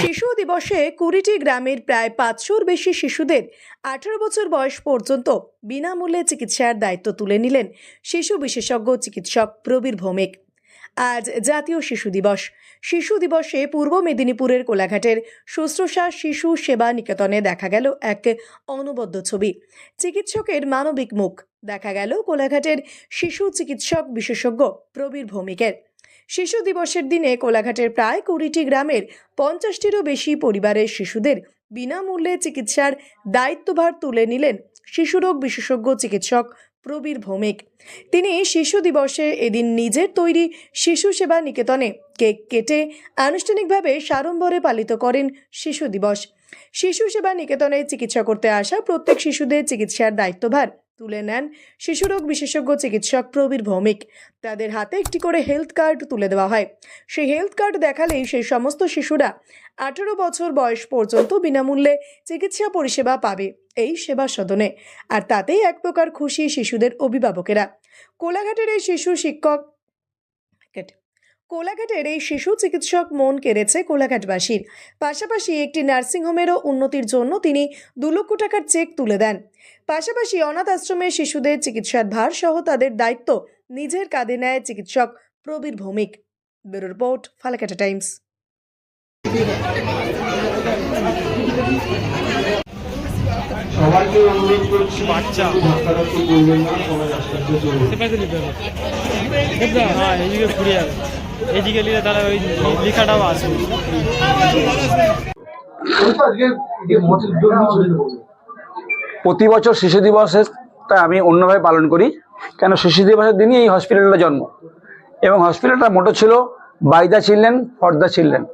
শিশু দিবসে কুড়িটি গ্রামের প্রায় পাঁচশোর বেশি শিশুদের আঠারো বছর বয়স পর্যন্ত বিনামূল্যে চিকিৎসার দায়িত্ব তুলে নিলেন শিশু বিশেষজ্ঞ চিকিৎসক প্রবীর ভৌমিক। আজ জাতীয় শিশু দিবস। শিশু দিবসে পূর্ব মেদিনীপুরের কোলাঘাটের শুশ্রূষা শিশু সেবা নিকেতনে দেখা গেল এক অনবদ্য ছবি। চিকিৎসকের মানবিক মুখ। দেখা গেল কোলাঘাটের শিশু চিকিৎসক বিশেষজ্ঞ প্রবীর ভৌমিকের। শিশু দিবসের দিনে কোলাঘাটের প্রায় কুড়িটি গ্রামের পঞ্চাশটিরও বেশি পরিবারের শিশুদের বিনামূল্যে চিকিৎসার দায়িত্বভার তুলে নিলেন শিশুরোগ বিশেষজ্ঞ চিকিৎসক প্রবীর ভৌমিক। তিনি শিশু দিবসে এদিন নিজের তৈরি শিশু সেবা নিকেতনে কেক কেটে আনুষ্ঠানিকভাবে সাড়ম্বরে পালিত করেন শিশু দিবস। শিশু সেবা নিকেতনে চিকিৎসা করতে আসা প্রত্যেক শিশুদের চিকিৎসার দায়িত্বভার তুলে নেন শিশুরোগ বিশেষজ্ঞ চিকিৎসক প্রবীর ভৌমিক। তাদের হাতে একটি করে হেলথ কার্ড তুলে দেওয়া হয়। সেই হেলথ কার্ড দেখালেই সেই সমস্ত শিশুরা আঠেরো বছর বয়স পর্যন্ত বিনামূল্যে চিকিৎসা পরিষেবা পাবে এই সেবা সদনে। আর তাতেই এক প্রকার খুশি শিশুদের অভিভাবকেরা। কোলাঘাটের এই শিশু শিক্ষক। কোলাঘাটের এই শিশু চিকিৎসক মন কেড়েছে কোলাঘাটবাসীর। পাশাপাশি একটি নার্সিংহোমেরও উন্নতির জন্য তিনি দু লক্ষ টাকার চেক তুলে দেন। পাশাপাশি অনাথ আশ্রমের শিশুদের চিকিৎসার ভার সহ তাদের দায়িত্ব নিজের কাঁধে নেয় চিকিৎসক Prabir Bhowmik. Bureau report Falakata Times. সবাইকে অনুরোধ করছি বাচ্চা। ধক্কাধক্কি করবেন না সবাই নিতে হবে হ্যাঁ এইদিকে ঘুরে যাবে। এইদিকে নিলে তাহলে ওই লেখাটাও আসবে প্রতি বছর শিশু দিবসটা আমি অন্যভাবে পালন করি, কেন শিশু দিবসের দিনই এই হসপিটালটা জন্ম। এবং হসপিটালটা মোটো ছিল by the children for the children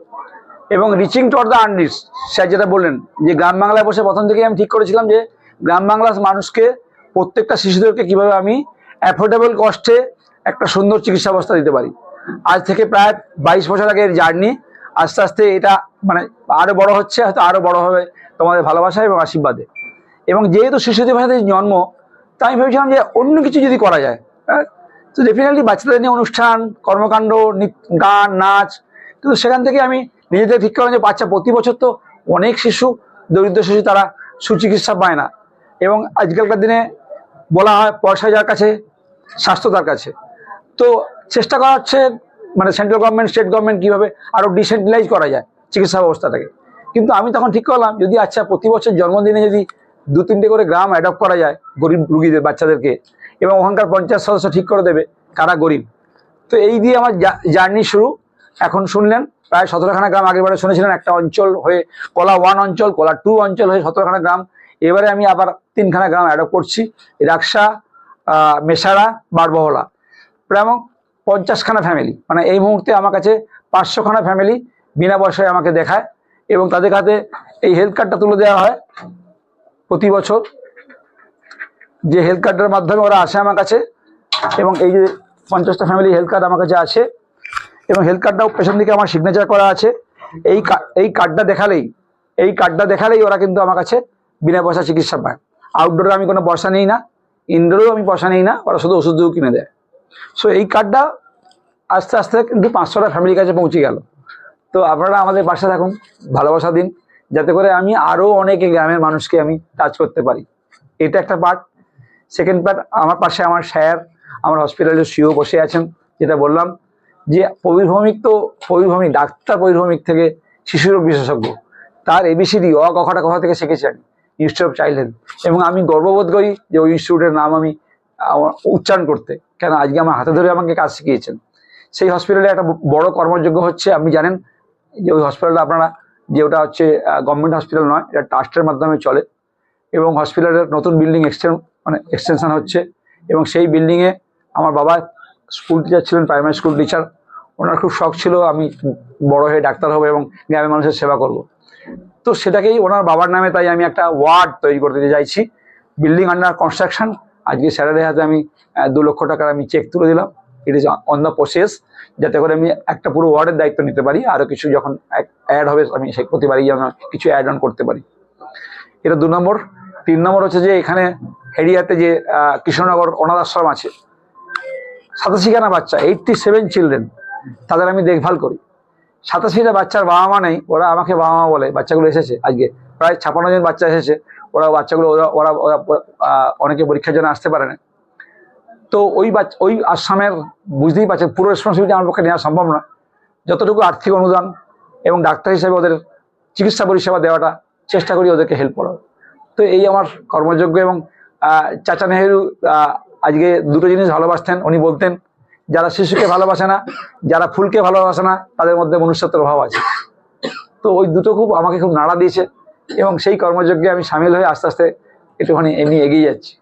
এবং রিচিং টু দ্য আর্নিস স্যার যেটা বললেন, যে গ্রাম বাংলায় বসে প্রথম থেকেই আমি ঠিক করেছিলাম যে গ্রাম বাংলার মানুষকে, প্রত্যেকটা শিশুদেরকে কীভাবে আমি অ্যাফোর্ডেবল কস্টে একটা সুন্দর চিকিৎসা ব্যবস্থা দিতে পারি। আজ থেকে প্রায় বাইশ বছর আগের জার্নি। আস্তে আস্তে এটা মানে আরও বড় হচ্ছে, হয়তো আরও বড় হবে তোমাদের ভালোবাসা এবং আশীর্বাদে। এবং যেহেতু শিশু দিবসের জন্ম, তাই আমি ভেবেছিলাম যে অন্য কিছু যদি করা যায় হ্যাঁ? তো ডেফিনেটলি বাচ্চাদের নিয়ে অনুষ্ঠান, কর্মকাণ্ড গান, নাচ, কিন্তু সেখান থেকে আমি নিজেদের ঠিক করলাম যে বাচ্চা প্রতি বছর তো অনেক শিশু, দরিদ্র শিশু তারা সুচিকিৎসা পায় না। এবং আজকালকার দিনে বলা হয় পয়সা যার কাছে, স্বাস্থ্য তার কাছে। তো চেষ্টা করা হচ্ছে মানে সেন্ট্রাল গভর্নমেন্ট স্টেট গভর্নমেন্ট কীভাবে আরও ডিসেন্ট্রালাইজ করা যায় চিকিৎসা ব্যবস্থাটাকে। কিন্তু আমি তখন ঠিক করলাম, যদি আচ্ছা প্রতি বছর জন্মদিনে যদি দু, তিনটে করে গ্রাম অ্যাডপ্ট করা যায় গরিব রুগীদের, বাচ্চাদেরকে, এবং ওখানকার পঞ্চায়েত সদস্য ঠিক করে দেবে কারা গরিব। তো এই দিয়ে আমার জার্নি শুরু। এখন শুনলেন, প্রায় সতেরোখানা গ্রাম আগেরবারে শুনেছিলেন, একটা অঞ্চল হয়ে কলা ওয়ান অঞ্চল, কলা টু অঞ্চল হয়ে সতেরোখানা গ্রাম। এবারে আমি আবার তিনখানা গ্রাম অ্যাডপ্ট করছি। রাকসা মেসারা, বারবহলা। প্রায় পঞ্চাশখানা ফ্যামিলি মানে এই মুহূর্তে আমার কাছে পাঁচশোখানা ফ্যামিলি বিনা পয়সায় আমাকে দেখায় এবং তাদের হাতে এই হেলথ কার্ডটা তুলে দেওয়া হয় প্রতি বছর। যে হেলথ কার্ডের মাধ্যমে ওরা আসে আমার কাছে এবং এই যে পঞ্চাশটা ফ্যামিলি হেলথ কার্ড আমার কাছে আছে এবং হেলথ কার্ডটাও পেছন দিকে আমার সিগনেচার করা আছে। এই এই কার্ডটা দেখালেই, এই কার্ডটা দেখালেই ওরা কিন্তু আমার কাছে বিনা পয়সা চিকিৎসা পায়। আউটডোরে আমি কোনো পয়সা নিই না ইনডোরেও আমি পয়সা নিই না, ওরা শুধু ওষুধও কিনে দেয়। সো এই কার্ডটা আস্তে আস্তে কিন্তু পাঁচশোটা ফ্যামিলির কাছে পৌঁছে গেল। তো আপনারা আমাদের পাশে থাকুন, ভালোবাসা দিন, যাতে করে আমি আরও অনেক গ্রামের মানুষকে আমি টাচ করতে পারি। এটা একটা পার্ট সেকেন্ড পার্ট আমার পাশে আমার স্যার, আমার হসপিটালের সিও বসে আছেন, যেটা বললাম যে পরিভ্রমিক তো পরিভ্রমিক ডাক্তার পরিভ্রমিক থেকে শিশুরোগ বিশেষজ্ঞ। তার এবিসিডি অ কখটা কথা থেকে শিখেছি আমি ইনস্টিটিউট অফ চাইল্ড হেলথ এবং আমি গর্ববোধ করি যে ওই ইনস্টিটিউটের নাম আমি উচ্চারণ করতে। কেন? আজকে আমার হাতে ধরে আমাকে কাজ শিখিয়েছেন। সেই হসপিটালে একটা বড় কর্মযোগ্য হচ্ছে, আপনি জানেন যে ওই হসপিটালটা আপনারা যে ওটা হচ্ছে গভর্নমেন্ট হসপিটাল নয়, এটা ট্রাস্টের মাধ্যমে চলে। এবং হসপিটালের নতুন বিল্ডিং এক্সটেন মানে এক্সটেনশন হচ্ছে। এবং সেই বিল্ডিংয়ে আমার বাবা স্কুল টিচার ছিলেন প্রাইমারি স্কুল টিচার ওনার খুব শখ ছিল, আমি বড় হয়ে ডাক্তার হব এবং গ্রামের মানুষের সেবা করব। তো সেটাকেই ওনার বাবার নামে তাই আমি একটা ওয়ার্ড তৈরি করতে চাইছি। বিল্ডিং আন্ডার কনস্ট্রাকশন আজকে স্যালারি হাতে আমি দু লক্ষ টাকার আমি চেক তুলে দিলাম। It is on the process যাতে করে আমি একটা পুরো ওয়ার্ডের দায়িত্ব নিতে পারি। আরও কিছু যখন অ্যাড হবে, আমি সেই প্রতিবারই যেন কিছু অ্যাড অন করতে পারি। এটা দু নম্বর। তিন নম্বর হচ্ছে যে এখানে হেরিয়াতে যে কৃষ্ণনগর অনাথ আশ্রম আছে। সাতাশিখানা বাচ্চা এইটটি সেভেন চিলড্রেন তাদের আমি দেখভাল করি। সাতাশিটা বাচ্চার বাবা মা নেই। ওরা আমাকে বাবা মা বলে, বাচ্চাগুলো এসেছে। আজকে প্রায় ছাপান্ন জন বাচ্চা এসেছে। ওরা বাচ্চাগুলো, ওরা ওরা ওরা অনেকে পরীক্ষার জন্য আসতে পারে না। তো ওই বাচ্চা ওই আসামের বুঝতেই পারছেন, পুরো রেসপন্সিবিলিটি আমার পক্ষে নেওয়া সম্ভব না যতটুকু আর্থিক অনুদান এবং ডাক্তার হিসেবে ওদের চিকিৎসা পরিষেবা দেওয়াটা, চেষ্টা করি ওদেরকে হেল্প করার। তো এই আমার কর্মযোগ্য এবং চাচা নেহেরু আজকে দুটো জিনিস ভালোবাসতেন। উনি বলতেন, যারা শিশুকে ভালোবাসে না, যারা ফুলকে ভালোবাসে না, তাদের মধ্যে মনুষ্যত্বের অভাব আছে। তো ওই দুটো খুব আমাকে খুব নাড়া দিয়েছে। এবং সেই কর্মযজ্ঞে আমি সামিল হয়ে আস্তে আস্তে একটুখানি এমনি এগিয়ে যাচ্ছি।